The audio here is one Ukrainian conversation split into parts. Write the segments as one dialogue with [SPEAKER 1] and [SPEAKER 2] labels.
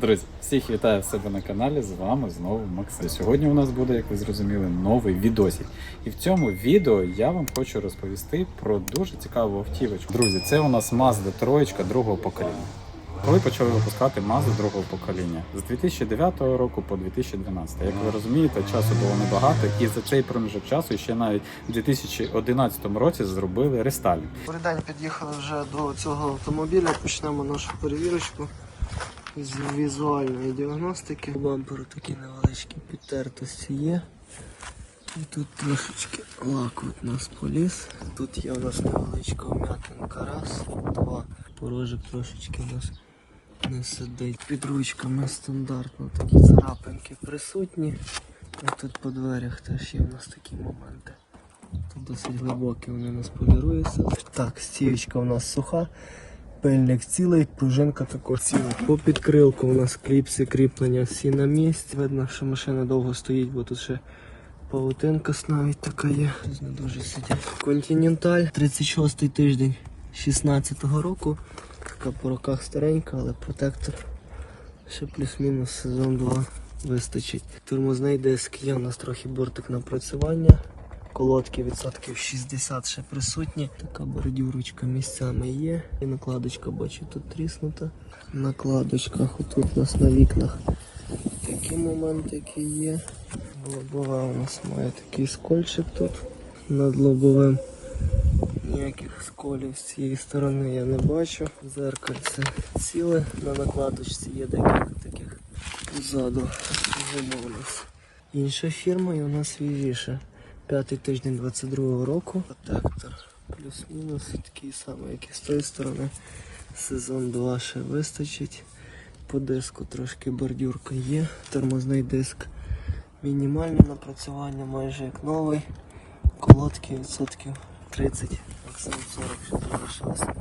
[SPEAKER 1] Друзі, всіх вітаю в себе на каналі. З вами знову Максим. Сьогодні у нас буде, як ви зрозуміли, новий відосик. І в цьому відео я вам хочу розповісти про дуже цікаву автівочку. Друзі, це у нас Mazda 3 другого покоління. Коли почали випускати Mazda другого покоління з 2009 року по 2012. Як ви розумієте, часу було небагато, і за цей проміжок часу ще навіть у 2011 році зробили рестайлінг.
[SPEAKER 2] День, під'їхали вже до цього автомобіля. Почнемо нашу перевірочку з візуальної діагностики. У бамперу такі невеличкі підтертості є. І тут трошечки лак от нас поліз. Тут є у нас невеличка вм'ятинка. Раз, два. Порожик трошечки у нас не сидить. Під ручками стандартно такі царапинки присутні. А тут по дверях теж є у нас такі моменти. Тут досить глибокі вони у нас поліруються. Так, стіючка у нас суха, пильник цілий, пружинка також ціла. По підкрилку у нас кліпси кріплення всі на місці. Видно, що машина довго стоїть, бо тут ще павутинка навіть така є. Не дуже сидять. Континенталь, 36 тиждень 16-го року. Така по роках старенька, але протектор ще плюс-мінус сезон 2 вистачить. Тормозний диск є у нас трохи бортик напрацювання. Колодки відсотків 60 ще присутні. Така бордюрочка місцями є. І накладочка бачу тут тріснута. На накладочках отут у нас на вікнах такі моменти, є. Лобова у нас має такий скольчик тут над лобовим. Ніяких сколів з цієї сторони я не бачу. Зеркальце ціле, на накладочці є декілька таких позаду замовлюсь. Інша фірма і у нас свіжіша. П'ятий тиждень 22-го року. Протектор плюс-мінус такий самий, як і з тої сторони. Сезон 2 ще вистачить. По диску трошки бордюрка є. Тормозний диск мінімальне напрацювання, майже як новий. Колодки відсотків 30, максимум 40 ще залишилось.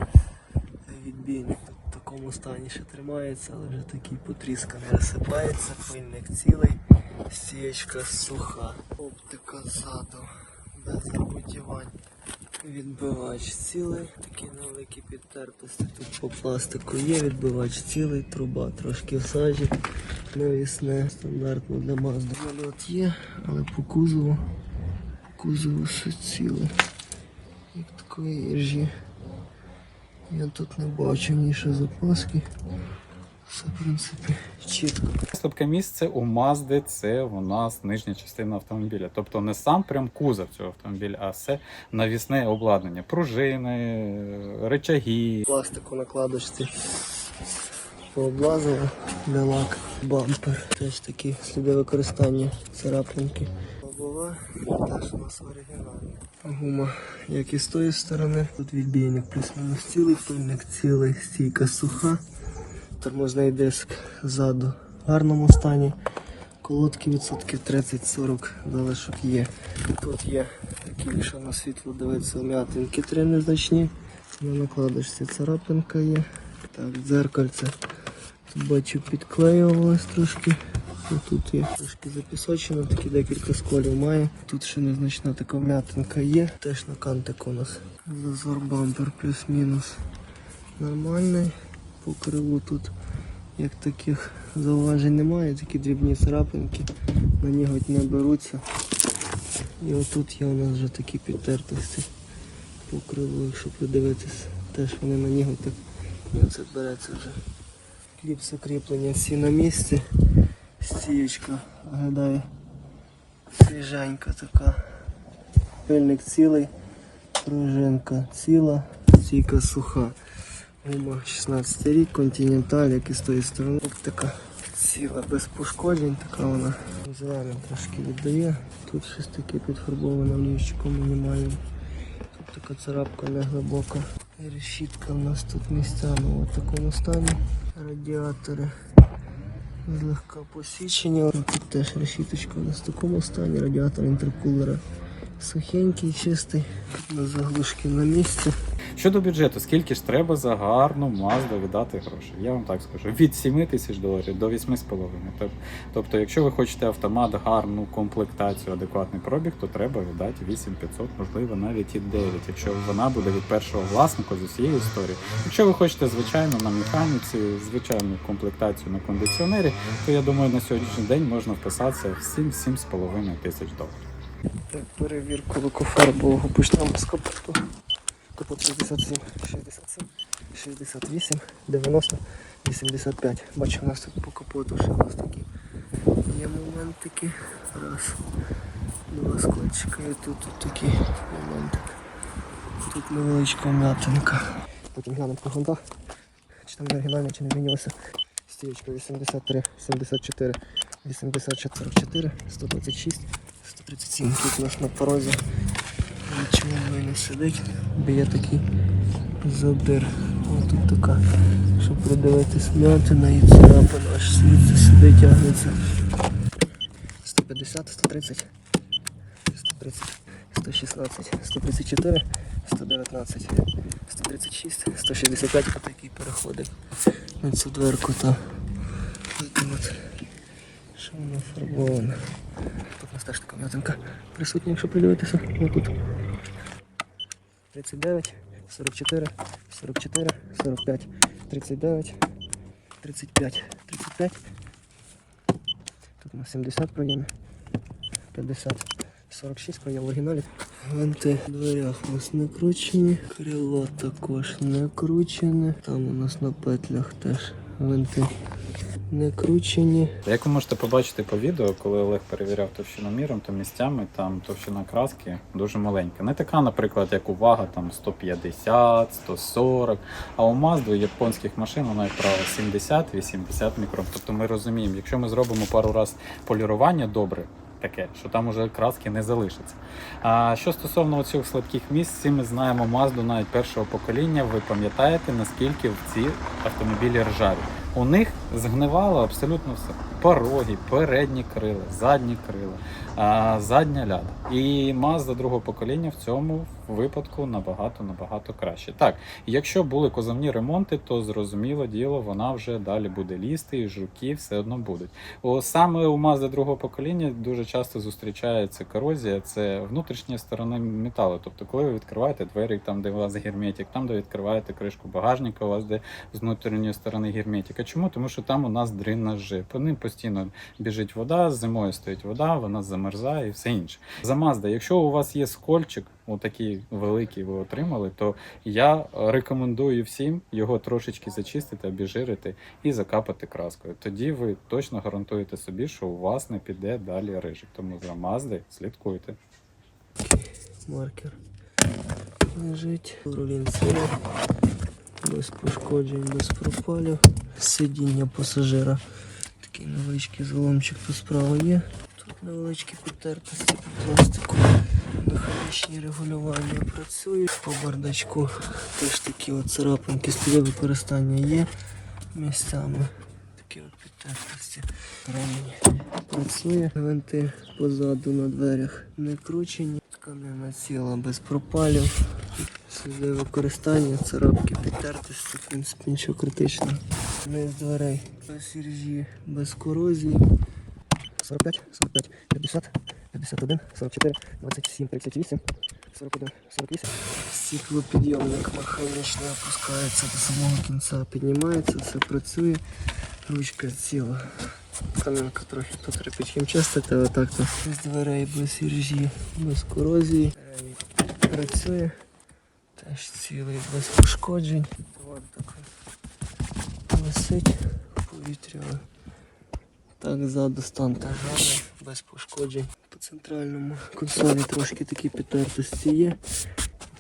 [SPEAKER 2] Відбійник в такому стані ще тримається, але вже такий потрісканий розсипається, пильник цілий, стієчка суха, оптика ззаду, без запотівань. Відбивач цілий, такі невеликі підтертості. Тут по пластику є відбивач цілий, труба трошки в сажі, навісне, стандартно для Mazda. Нальот є, але по кузову, кузову все ціле. Як такої іржі. Я тут не бачу ні ще запаски. Все, в принципі, чітко.
[SPEAKER 1] Слабке місце у Мазди це у нас нижня частина автомобіля. Тобто не сам прям кузов цього автомобіля, а все навісне обладнання. Пружини, речаги.
[SPEAKER 2] Пластику накладочці пооблазили для лак, бампер. Теж такі сліди використання царапинки. Лобова теж у нас оригінальна. Гума, як і з тої сторони. Тут відбійник плюс-мінус цілий, пильник цілий, стійка суха. Тормозний диск ззаду в гарному стані. Колодки відсотків 30-40 залишок є. Тут є такі, якщо на світло дивиться, вм'ятинки три незначні. На накладочці царапинка є. Так, дзеркальце. Тут бачу підклеювалось трошки. Тут є трошки запісочено, такі декілька сколів має. Тут ще незначна така вм'ятинка є. Теж на кантику у нас. Зазор бампер плюс-мінус. Нормальний. По криву тут як таких зауважень немає, такі дрібні царапинки, на ніготь не беруться. І отут є у нас вже такі підтертості по криву, якщо придивитись, теж вони на ніготь так і береться вже. Кліпси кріплення всі на місці. Стіючка виглядає свіженька така. Пильник цілий, пружинка ціла, стійка суха. Гума 16 рік, континенталь, як і з тої сторони. Оптика ціла без пошкоджень, така вона зелена трошки віддає. Тут щось таке підфарбоване олівчиком мінімально. Тут така царапка не глибока. Решітка у нас тут місцями в такому стані. Радіатори злегка посічені. Тут теж решіточка у нас в такому стані. Радіатор інтеркулера сухенький, чистий. На заглушки на місці.
[SPEAKER 1] Щодо бюджету, скільки ж треба за гарну Mazda віддати грошей? Я вам так скажу: від 7 тисяч доларів до 8,5. Тоб- Тобто, якщо ви хочете автомат, гарну комплектацію, адекватний пробіг, то треба віддати 8500, можливо, навіть і 9, якщо вона буде від першого власника з усієї історії. Якщо ви хочете звичайно на механіці, звичайну комплектацію на кондиціонері, то я думаю, на сьогоднішній день можна вписатися в 7-7,5 тисяч доларів.
[SPEAKER 2] Так, перевірку лакофарбового почнемо з капоту. Капот 67, 67, 68, 90, 85. Бачу, у нас тут по капоту ще у нас такі є моментики. Раз, два скотчика і тут, тут такий моментик. Тут невеличка м'ятинка. Потім глянемо по грунтах. Чи там оригінально, чи не змінилося. Стієчка 83, 74, 84, 44, 126, 137. Тут у нас на порозі нічого не сидить, бо є такий забір. Ось тут така, щоб придивитись м'ятина і царапина аж звідси сюди тягнеться. 150, 130, 130, 116, 134, 119, 136, 165, отакий переходить на цю дверку та. От, що воно фарбоване. Тут у нас теж така м'ятинка присутня, якщо придивитися. Отут. 39, 44, 44, 45, 39, 35, 35. Тут у нас 70 проємів, 50, 46 проєм в оригіналі. Винти в дверях у нас не кручені, крило також не кручене. Там у нас на петлях теж винти не кручені.
[SPEAKER 1] Як ви можете побачити по відео, коли Олег перевіряв товщину міром, то місцями там товщина краски дуже маленька. Не така, наприклад, як у вага там 150, 140. А у Mazda, японських машин, вона, як правило, 70-80 мікрон. Тобто ми розуміємо, якщо ми зробимо пару раз полірування добре. Таке, що там уже краски не залишиться. А що стосовно цих слабких місць, всі ми знаємо Mazda навіть першого покоління. Ви пам'ятаєте, наскільки в ці автомобілі ржаві? У них згнивало абсолютно все. Пороги, передні крила, задні крила, задня ляда. І Mazda другого покоління в цьому випадку набагато набагато краще. Так, якщо були козовні ремонти, то зрозуміло діло, вона вже далі буде лізти, і жуки все одно будуть. О, саме у Mazda другого покоління дуже часто зустрічається корозія, це внутрішня сторона металу. Тобто, коли ви відкриваєте двері, там де у вас герметик, там де відкриваєте кришку багажника, у вас де з внутрішньої сторони герметика. Чому? Тому що там у нас дренажі. По ним постійно біжить вода, зимою стоїть вода, вона замерзає і все інше. За Mazda, якщо у вас є скольчик, отакий великий ви отримали, то я рекомендую всім його трошечки зачистити, обіжирити і закапати краскою. Тоді ви точно гарантуєте собі, що у вас не піде далі рижик. Тому за Mazda слідкуйте.
[SPEAKER 2] маркер лежить. Рулін синя, без пошкоджень, без пропалів. Сидіння пасажира. Такий невеличкий заломчик тут справа є. Тут невеличкі підтертості по пластику. Механічні регулювання працюють. По бардачку теж такі от царапинки сліди використання є місцями. Такі от підтертості. Ремінь працює. Винти позаду на дверях не кручені. Тканина ціла без пропалів. Сліди використання, царапки підтертості, в принципі, нічого критичного. Низ дверей без іржі, без корозії. 45, 45, 50, 51, 44, 27, 38, 41, 48. Стеклопідйомник механічно опускається до самого кінця, піднімається, все працює. Ручка ціла. Тканинка трохи тут треба чистити, але так то з дверей без іржі, без корозії. Працює. Теж цілий без пошкоджень. От так висить повітря. Так, ззаду стан гарний, без пошкоджень. По центральному консолі трошки такі підтертості є.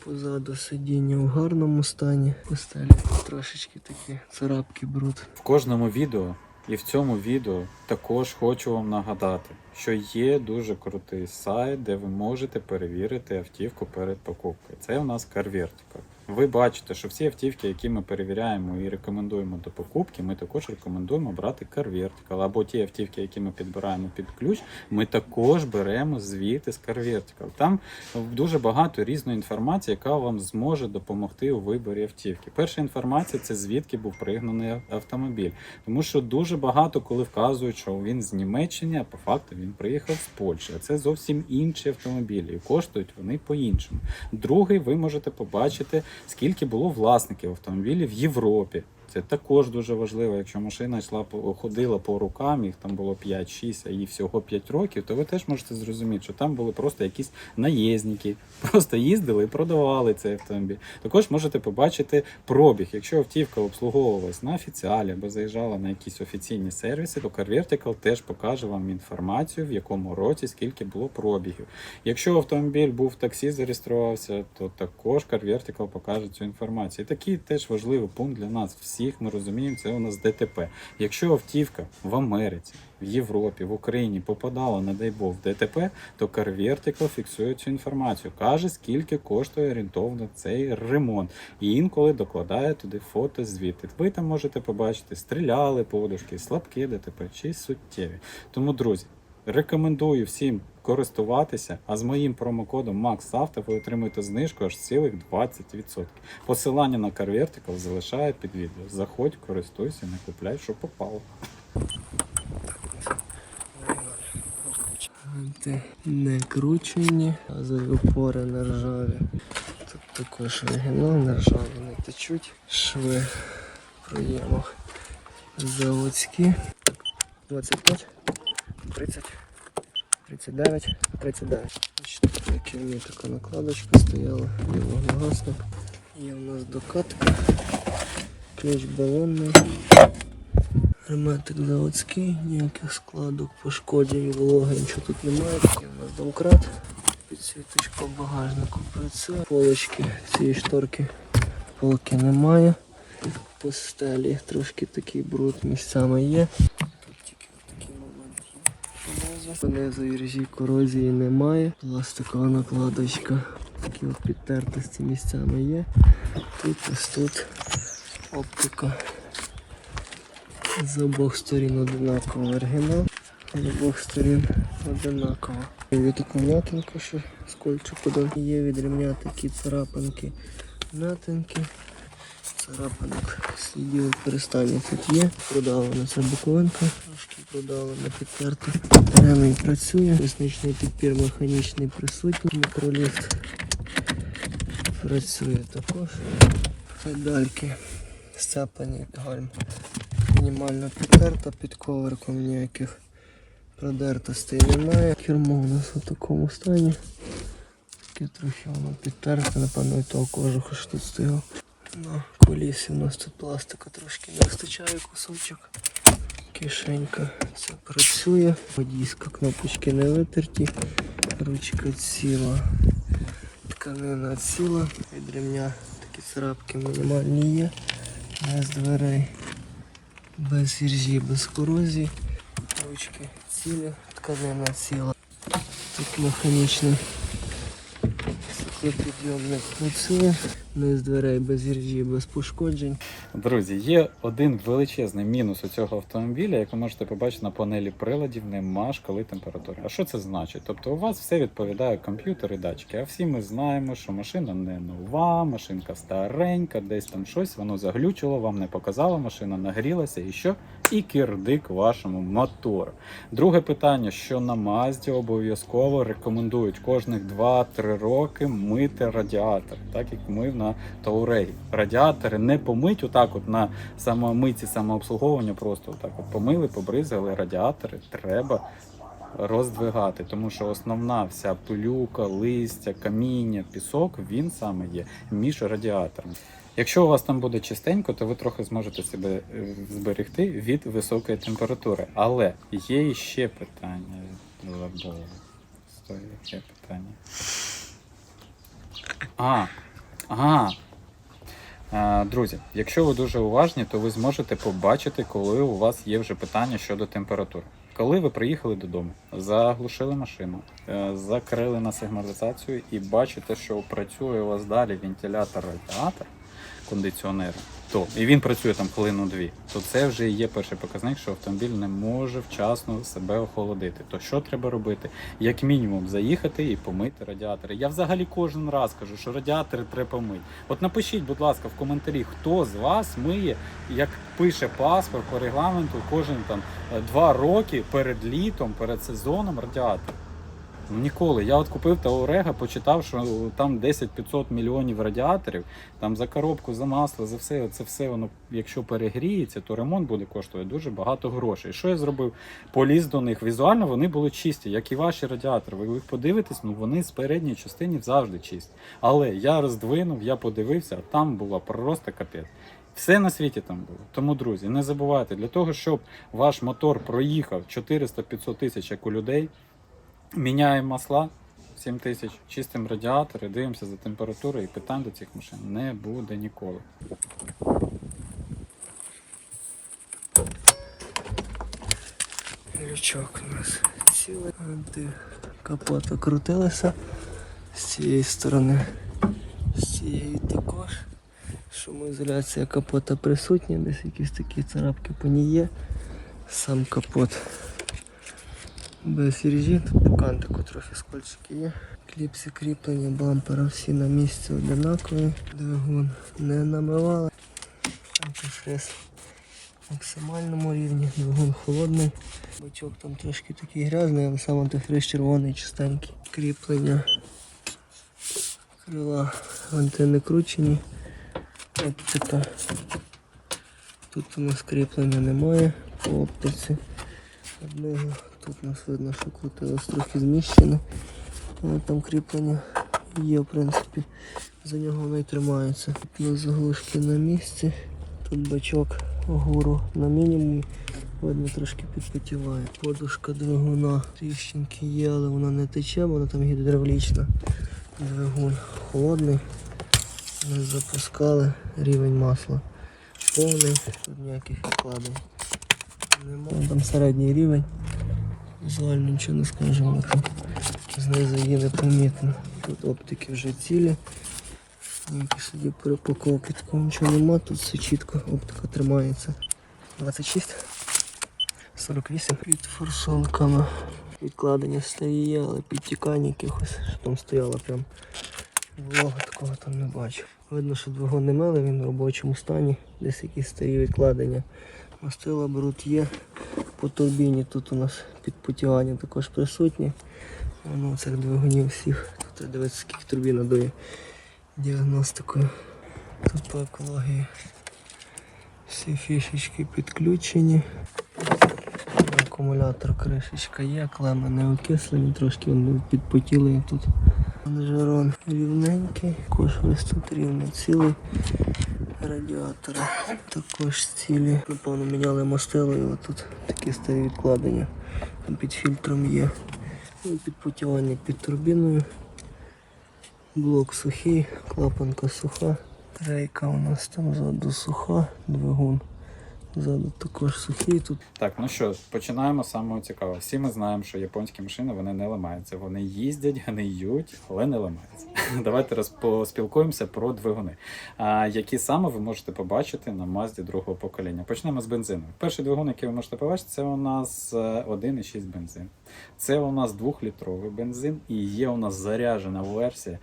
[SPEAKER 2] Позаду сидіння в гарному стані. По стелі трошечки такі царапки бруд.
[SPEAKER 1] В кожному відео і в цьому відео також хочу вам нагадати, що є дуже крутий сайт, де ви можете перевірити автівку перед покупкою. Це у нас CarVertical. Ви бачите, що всі автівки, які ми перевіряємо і рекомендуємо до покупки, ми також рекомендуємо брати Car Або ті автівки, які ми підбираємо під ключ, ми також беремо звіти з Car Там дуже багато різної інформації, яка вам зможе допомогти у виборі автівки. Перша інформація це звідки був пригнаний автомобіль. Тому що дуже багато коли вказують, що він з Німеччини, а по факту він приїхав з Польщі. А це зовсім інші автомобілі, і коштують вони по-іншому. Другий, ви можете побачити, скільки було власників автомобілів в Європі. Це також дуже важливо. Якщо машина йшла ходила по рукам, їх там було 5-6, а їй всього 5 років, то ви теж можете зрозуміти, що там були просто якісь наїзники, просто їздили і продавали цей автомобіль. Також можете побачити пробіг. Якщо автівка обслуговувалась на офіціалі або заїжджала на якісь офіційні сервіси, то Car Vertical теж покаже вам інформацію, в якому році скільки було пробігів. Якщо автомобіль був в таксі, зареєструвався, то також Car Vertical покаже цю інформацію. І такий теж важливий пункт для нас. Всіх ми розуміємо, це у нас ДТП. Якщо автівка в Америці, в Європі, в Україні попадала, не дай Бог, в ДТП, то Car Vertical фіксує цю інформацію, каже, скільки коштує орієнтовно цей ремонт. І інколи докладає туди фото звіти. Ви там можете побачити, стріляли подушки, слабкі ДТП чи суттєві. Тому, друзі, рекомендую всім користуватися, а з моїм промокодом MAXAUTO ви отримуєте знижку аж цілих 20%. Посилання на Car Vertical залишаю під відео. Заходь, користуйся, не купляй, що попало.
[SPEAKER 2] Не кручені, а опори не ржаві. Тут також оригінал, ржаві не течуть. Шви проємах заводські. 25, 30, 39, 39. Бачите, на кермі така накладочка стояла, є вогнегасник. Є у нас докатка, ключ балонний. Герметик заводський, ніяких складок, пошкоджень, вологи, нічого тут немає. Такий у нас домкрат. Підсвіточка багажнику працює. Полочки цієї шторки полки немає. По стелі трошки такий бруд місцями є. Тут тільки такий момент є. Понизу іржі корозії немає. Пластикова накладочка. Такі підтертості місцями є. Тут ось тут оптика. З обох сторін одинаково оригінал. З обох сторін одинаково. Є така м'ятинка, що з кольчику є від ремня такі царапинки, м'ятинки. Царапинок слідів перестання тут є. Продавлена ця боковинка, трошки продавлена підтерта. Ремень працює, Ресничний підпір механічний присутній, мікроліфт працює також. Педальки сцеплені гальм мінімально підтерта під ковриком ніяких продертостей немає. Кермо у нас у такому стані. Таке трохи воно підтерте, напевно, і того кожуха що тут стояв. На колісі у нас тут пластика трошки не вистачає кусочок. Кишенька це працює. Водійська кнопочки не витерті. Ручка ціла. Тканина ціла. Від ремня такі царапки мінімальні є. Без дверей без іржі, без корозії. Ручки цілі, тканина ціла. Тут механічний стеклопідйомник працює. Без дверей, без іржі, без пошкоджень.
[SPEAKER 1] Друзі, є один величезний мінус у цього автомобіля, як ви можете побачити на панелі приладів, нема шкали температури. А що це значить? Тобто у вас все відповідає комп'ютер і датчики. А всі ми знаємо, що машина не нова, машинка старенька, десь там щось, воно заглючило, вам не показало, машина нагрілася і що? І кирдик вашому мотору. Друге питання, що на Мазді обов'язково рекомендують кожних 2-3 роки мити радіатор, так як ми мив на Таурегі. Радіатори не помить отак, от на самомиці самообслуговування, просто отак от помили, побризали. Радіатори треба роздвигати, тому що основна вся пилюка, листя, каміння, пісок він саме є між радіаторами. Якщо у вас там буде чистенько, то ви трохи зможете себе е, зберегти від високої температури. Але є ще питання. Забув. Стой, яке питання. А, а, Е, Друзі, якщо ви дуже уважні, то ви зможете побачити, коли у вас є вже питання щодо температури. Коли ви приїхали додому, заглушили машину, е, закрили на сигналізацію і бачите, що працює у вас далі вентилятор радіатор кондиціонера, то і він працює там хвилину-дві, то це вже є перший показник, що автомобіль не може вчасно себе охолодити. То що треба робити? Як мінімум заїхати і помити радіатори. Я взагалі кожен раз кажу, що радіатори треба помити. От напишіть, будь ласка, в коментарі, хто з вас миє, як пише паспорт по регламенту, кожен там е, два роки перед літом, перед сезоном радіатор. Ніколи. Я от купив Таорега, почитав, що там 10-500 мільйонів радіаторів, там за коробку, за масло, за все, це все воно, якщо перегріється, то ремонт буде коштувати дуже багато грошей. Що я зробив? Поліз до них. Візуально вони були чисті, як і ваші радіатори. Ви їх подивитесь, ну вони з передньої частини завжди чисті. Але я роздвинув, я подивився, там була просто капець. Все на світі там було. Тому, друзі, не забувайте, для того, щоб ваш мотор проїхав 400-500 тисяч, як у людей, міняємо масла 7 тисяч, чистимо радіатори, дивимося за температурою і питань до цих машин не буде ніколи.
[SPEAKER 2] Лючок у нас цілий. Де капота крутилася з цієї сторони, з цієї також. Шумоізоляція капота присутня, десь якісь такі царапки по ній є. Сам капот без ріжі, тут по кантику трохи скольчики є. Кліпси кріплення бампера всі на місці однакові. Двигун не намивали. Антифриз в максимальному рівні, двигун холодний. Бачок там трошки такий грязний, але сам антифриз червоний, чистенький. Кріплення крила антени кручені. Оптика. Тут у нас кріплення немає по оптиці. Одного. Тут у нас видно, що крутилось трохи зміщено. Але там кріплення є, в принципі. За нього воно і тримається. Тут заглушки на місці. Тут бачок гору на мінімумі. Видно, трошки підпотіває. Подушка двигуна. Тріщинки є, але вона не тече, вона там гідравлічна. Двигун холодний. Ми запускали рівень масла. Повний, тут ніяких відкладень. Нема. Там середній рівень. Візуально нічого не скажемо. Знизу є непомітно. Тут оптики вже цілі. Собі перепаковки такого нічого нема, тут все чітко, оптика тримається. 26, 48 під форсунками. Відкладення старі але підтікання якихось, що там стояло прям волога, такого там не бачу. Видно, що двигун не мили, він в робочому стані, десь якісь старі відкладення. Мастила є. По турбіні тут у нас підпотягання також присутні. Воно цих двигунів всіх. Тут дивитися, скільки турбіна дує діагностикою. Тут по екології всі фішечки підключені. Акумулятор кришечка є, клеми не окислені, трошки вони підпотіли тут. Жарон рівненький, також ось тут рівно цілий. Радіатори також цілі. Напевно, міняли мастило і отут такі старі відкладення. Там Під фільтром є. Ну, і Підпотівання під турбіною. Блок сухий, клапанка суха. Рейка у нас там ззаду суха, двигун. Ззаду також сухий. Тут
[SPEAKER 1] Так, ну що, починаємо з самого цікавого. Всі ми знаємо, що японські машини вони не ламаються. Вони їздять, гниють, але не ламаються. Давайте поспілкуємося про двигуни. Які саме ви можете побачити на Мазді другого покоління. Почнемо з бензину. Перший двигун, який ви можете побачити, це у нас е, 1,6 бензин. Це у нас 2-літровий бензин і є у нас заряджена версія.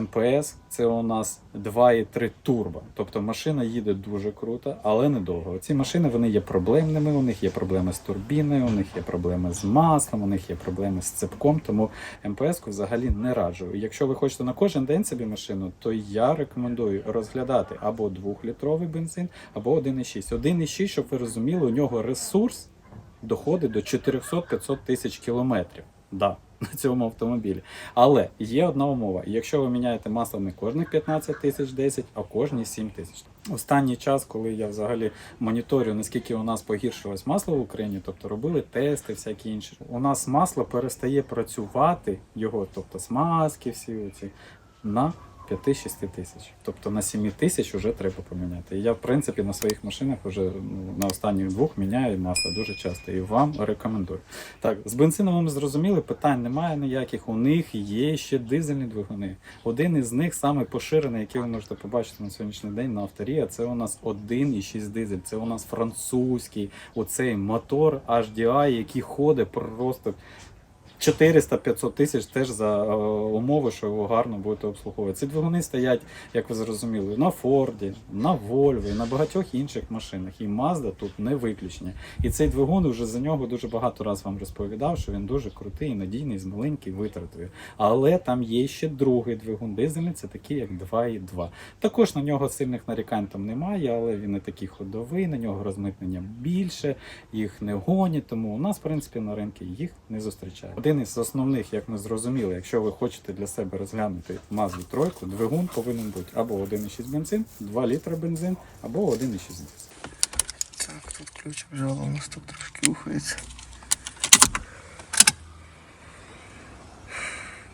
[SPEAKER 1] МПС це у нас 2,3 турбо. Тобто машина їде дуже круто, але недовго. Ці машини вони є проблемними. У них є проблеми з турбіною, у них є проблеми з маслом, у них є проблеми з цепком. Тому МПС-ку взагалі не раджу. Якщо ви хочете на кожен день собі машину, то я рекомендую розглядати або 2-літровий бензин, або 1,6. 1,6, щоб ви розуміли, у нього ресурс доходить до 400-500 тисяч кілометрів. Да, на цьому автомобілі. Але є одна умова: якщо ви міняєте масло не кожних 15 тисяч 10, а кожні 7 тисяч. Останній час, коли я взагалі моніторю, наскільки у нас погіршилось масло в Україні, тобто робили тести, всякі інші. У нас масло перестає працювати, його, тобто смазки, всі оці, на 5-6 тисяч. Тобто на 7 тисяч вже треба поміняти. І я, в принципі, на своїх машинах вже ну, на останніх двох міняю масло дуже часто. І вам рекомендую. Так, з бензиновим зрозуміли, питань немає ніяких. У них є ще дизельні двигуни. Один із них саме поширений, який ви можете побачити на сьогоднішній день на авторі. а Це у нас 1,6 дизель. Це у нас французький оцей мотор HDI, який ходить просто 400-500 тисяч теж за е, умови, що його гарно будете обслуговувати. Ці двигуни стоять, як ви зрозуміли, на Форді, на Вольві, на багатьох інших машинах. І Mazda тут не виключення. І цей двигун вже за нього дуже багато разів вам розповідав, що він дуже крутий, надійний, з маленький витратою. Але там є ще другий двигун дизельний, це такий як 2.2. Також на нього сильних нарікань там немає, але він не такий ходовий, на нього розмитнення більше, їх не гонять, тому у нас, в принципі, на ринку їх не зустрічає. Один із основних, як ми зрозуміли, якщо ви хочете для себе розглянути Mazda тройку, двигун повинен бути або 1,6 бензин, 2 літра бензин, або 1,6 дизель.
[SPEAKER 2] Так, тут ключ вжало, у нас тут трошки рухається.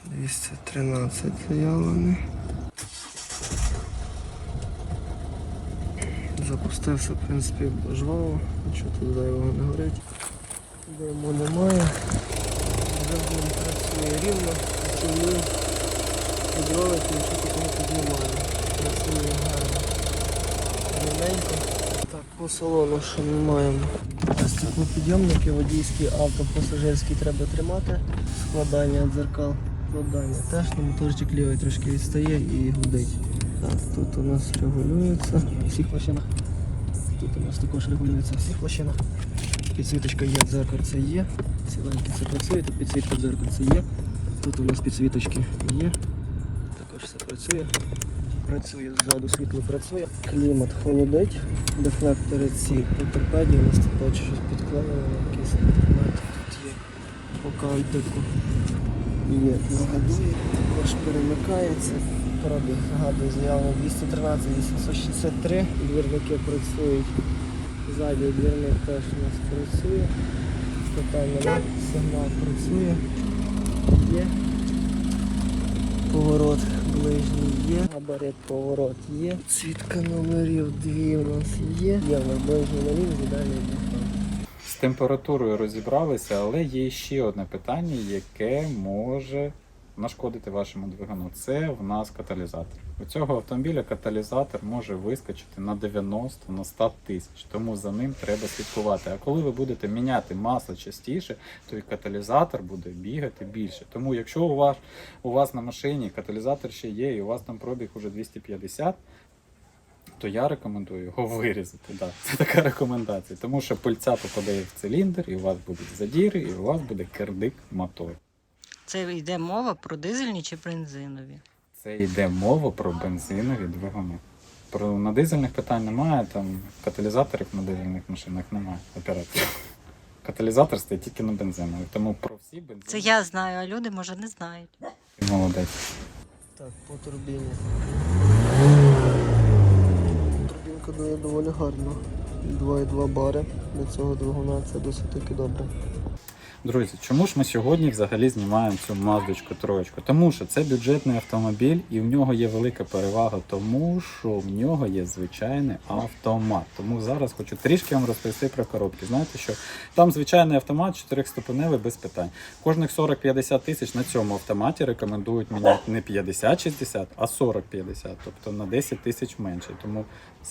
[SPEAKER 2] 213 заявлений. Запустився, в принципі, жваво, нічого тут зайвого не горить. Диму немає. Двигун працює рівно, працює. Гідровик нічого такого тут немає. Працює гарно. Рівненько. Так, по салону що ми маємо? Стеклопідйомники, водійські, автопасажирські треба тримати. Складання дзеркал, складання теж, ну, моторчик лівий трошки відстає і гудить. Так, тут у нас регулюється в всіх машинах. Тут у нас також регулюється всіх машинах. Підсвіточка є, дзеркальце є. Ціленьке це працює, тут підсвітка дзеркальце є. Тут у нас підсвіточки є. Також все працює. Працює ззаду, світло працює. Клімат холодить. Дефлектори ці по. У нас тут бачу щось підклеєно, якийсь інтернет тут є по кантику. Є, нагадує, також перемикається. Пробіг, нагадую, заявлено 213 863. Двірники працюють. Ззаді двірник теж у нас працює. Питань нема. Сигнал працює. Є. Поворот ближній є, габарит поворот є. Цвітка номерів дві у нас є. Є ближній налів, далі є.
[SPEAKER 1] З температурою розібралися, але є ще одне питання, яке може нашкодити вашому двигуну. Це в нас каталізатор. У цього автомобіля каталізатор може вискочити на 90 на 100 тисяч, тому за ним треба слідкувати. А коли ви будете міняти масло частіше, то і каталізатор буде бігати більше. Тому якщо у вас у вас на машині каталізатор ще є, і у вас там пробіг уже 250. То я рекомендую його вирізати. Да. Це така рекомендація. Тому що пильця попадає в циліндр, і у вас будуть задіри, і у вас буде кердик мотор.
[SPEAKER 3] Це йде мова про дизельні чи бензинові.
[SPEAKER 1] Це йде мова про бензинові двигуни. Про на дизельних питань немає, там каталізаторів на дизельних машинах немає операторів. Каталізатор стоїть тільки на бензинових, тому про всі бензини
[SPEAKER 3] Це я знаю, а люди може не знають.
[SPEAKER 1] ти молодець.
[SPEAKER 2] Так, по турбіні. Турбінка дує доволі гарно. 2,2 бари для цього двигуна це досить таки добре.
[SPEAKER 1] Друзі, чому ж ми сьогодні взагалі знімаємо цю маздочку троєчку? Тому що це бюджетний автомобіль, і в нього є велика перевага, тому що в нього є звичайний автомат. Тому зараз хочу трішки вам розповісти про коробки. Знаєте, що там звичайний автомат 4-ступеневий без питань. Кожних 40-50 тисяч на цьому автоматі рекомендують міняти не 50-60, а 40-50, тобто на 10 тисяч менше. Тому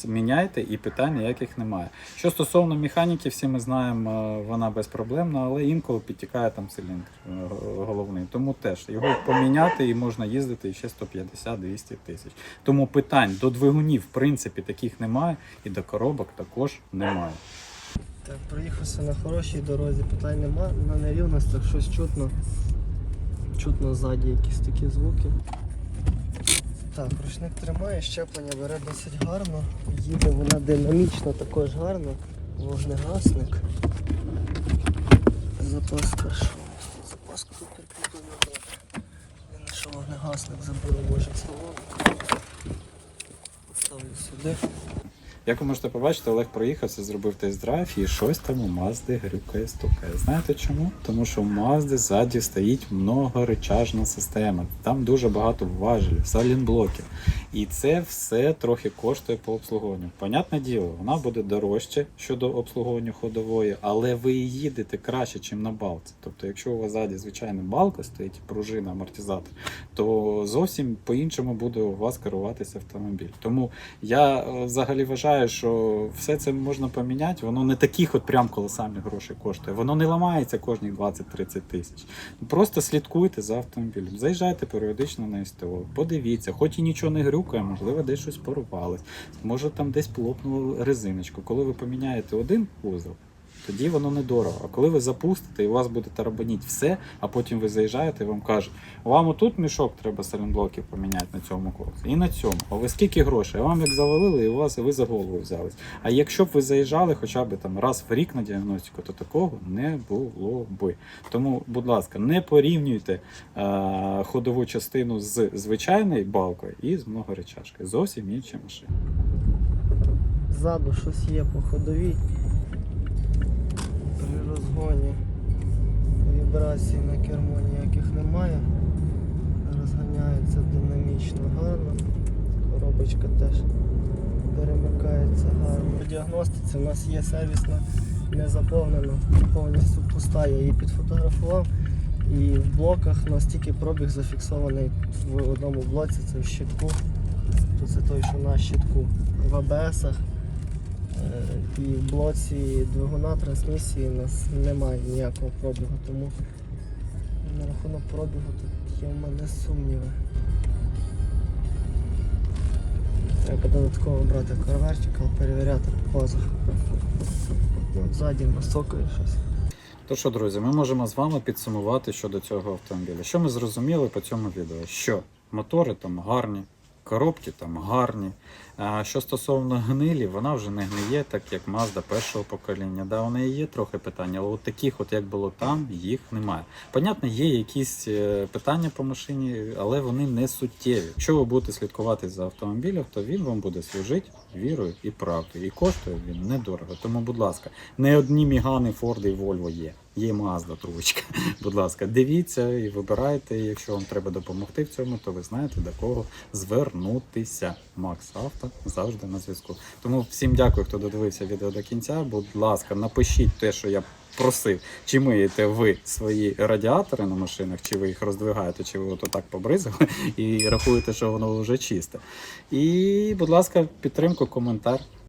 [SPEAKER 1] міняйте і питань ніяких немає. Що стосовно механіки, всі ми знаємо, е, вона безпроблемна, але інколи підтікає там циліндр е, головний. Тому теж його поміняти і можна їздити ще 150-200 тисяч. Тому питань до двигунів, в принципі, таких немає, і до коробок також немає.
[SPEAKER 2] Так, проїхався на хорошій дорозі, питань нема, на нерівностях щось чутно. Чутно ззаді якісь такі звуки. Так, ручник тримає, щеплення бере досить гарно. Їде вона динамічно також гарно. Вогнегасник. Запаска що? Запас тут? Добре. Єдине, що вогнегасник забили може салон. Поставлю сюди.
[SPEAKER 1] Як ви можете побачити, Олег проїхався, зробив тест-драйв і щось там у Мазди грюкає, стукає. Знаєте чому? Тому що у Мазди ззаді стоїть многоречажна система. Там дуже багато важелів, салінблоків. І це все трохи коштує по обслуговуванню. Понятне діло, вона буде дорожче щодо обслуговування ходової, але ви їдете краще, ніж на балці. Тобто, якщо у вас ззаді звичайна балка стоїть, пружина, амортизатор, то зовсім по-іншому буде у вас керуватися автомобіль. Тому я е, взагалі вважаю, що все це можна поміняти. Воно не таких от прям колосальних грошей коштує. Воно не ламається кожні 20-30 тисяч. Просто слідкуйте за автомобілем. Заїжджайте періодично на СТО, подивіться, хоч і нічого не грюкає, можливо, десь щось порвалось, може там десь плопнуло резиночку. Коли ви поміняєте один вузол, тоді воно недорого. А коли ви запустите і у вас буде тарабаніть все, а потім ви заїжджаєте і вам кажуть, вам отут мішок треба салінблоків поміняти на цьому колесі. І на цьому. А ви скільки грошей? А вам як завалили, і у вас і ви за голову взялись. А якщо б ви заїжджали хоча б там раз в рік на діагностику, то такого не було би. Тому, будь ласка, не порівнюйте е- ходову частину з звичайною балкою і з многоречашкою. Зовсім інші машини.
[SPEAKER 2] Ззаду щось є по ходовій. При розгоні вібрацій на кермо ніяких немає. Розганяється динамічно гарно. Коробочка теж перемикається гарно. По діагностиці у нас є сервісна не заповнена, повністю пуста. Я її підфотографував. І в блоках у нас тільки пробіг зафіксований в одному блоці, це в щитку. То це той, що на щитку. В АБСах І в блоці двигуна трансмісії у нас немає ніякого пробігу, тому на рахунок пробігу тут є в мене сумніви. Треба додатково брати карверчика, перевіряти по позах. Ззаді насокає щось.
[SPEAKER 1] То що, друзі, ми можемо з вами підсумувати щодо цього автомобіля. Що ми зрозуміли по цьому відео? Що мотори там гарні, коробки там гарні. А що стосовно гнилі, вона вже не гниє, так як Mazda першого покоління. Да, у неї є трохи питання, але от таких, от як було там, їх немає. Понятно, є якісь е, питання по машині, але вони не суттєві. Якщо ви будете слідкувати за автомобілем, то він вам буде служити вірою і правдою. І коштує він недорого. Тому, будь ласка, не одні мігани, Форди і Вольво є. Є Mazda трубочка. Будь ласка, дивіться і вибирайте. Якщо вам треба допомогти в цьому, то ви знаєте до кого звернутися. Макс Авто завжди на зв'язку. Тому всім дякую, хто додивився відео до кінця. Будь ласка, напишіть те, що я просив, чи миєте ви свої радіатори на машинах, чи ви їх роздвигаєте, чи ви ото так побризали і рахуєте, що воно вже чисте. І, будь ласка, підтримку, коментар.